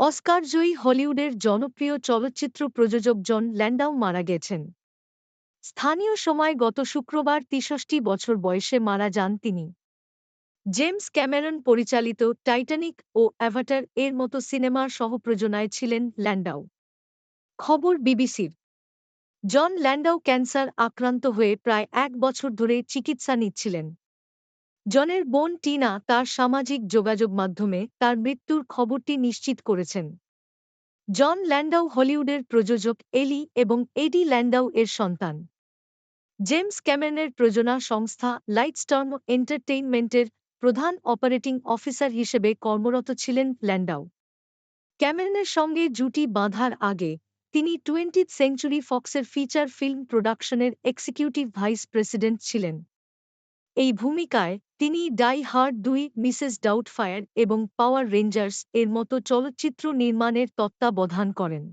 অস্কারজয়ী হলিউডের জনপ্রিয় চলচ্চিত্র প্রযোজক জন ল্যান্ডাউ মারা গেছেন। স্থানীয় সময় গত শুক্রবার তিষষ্টি বছর বয়সে মারা যান তিনি। জেমস ক্যামেরন পরিচালিত টাইটানিক ও অ্যাভাটার এর মতো সিনেমার সহপ্রযোনায় ছিলেন ল্যান্ডাউ খবর বিবিসির। জন ল্যান্ডাউ ক্যান্সার আক্রান্ত হয়ে প্রায় এক বছর ধরে চিকিৎসা নিচ্ছিলেন। জনের বোন টিনা তার সামাজিক যোগাযোগ মাধ্যমে তার মৃত্যুর খবরটি নিশ্চিত করেছেন। জন ল্যান্ডাউ হলিউডের প্রযোজক এলি এবং এডি ল্যান্ডাউ এর সন্তান। জেমস ক্যামেরনের প্রযোজনা সংস্থা লাইটস্টর্ম এন্টারটেইনমেন্টের প্রধান অপারেটিং অফিসার হিসেবে কর্মরত ছিলেন ল্যান্ডাউ। ক্যামেরনের সঙ্গে জুটি বাঁধার আগে তিনি টোয়েন্টিথ সেঞ্চুরি ফক্সের ফিচার ফিল্ম প্রোডাকশনের এক্সিকিউটিভ ভাইস প্রেসিডেন্ট ছিলেন। এই ভূমিকায় তিনি ডাই হার্ড দুই মিসেস ডাউটফায়ার এবং পাওয়ার রেঞ্জার্স এর মতো চলচ্চিত্র নির্মাণের তত্ত্বাবধান করেন।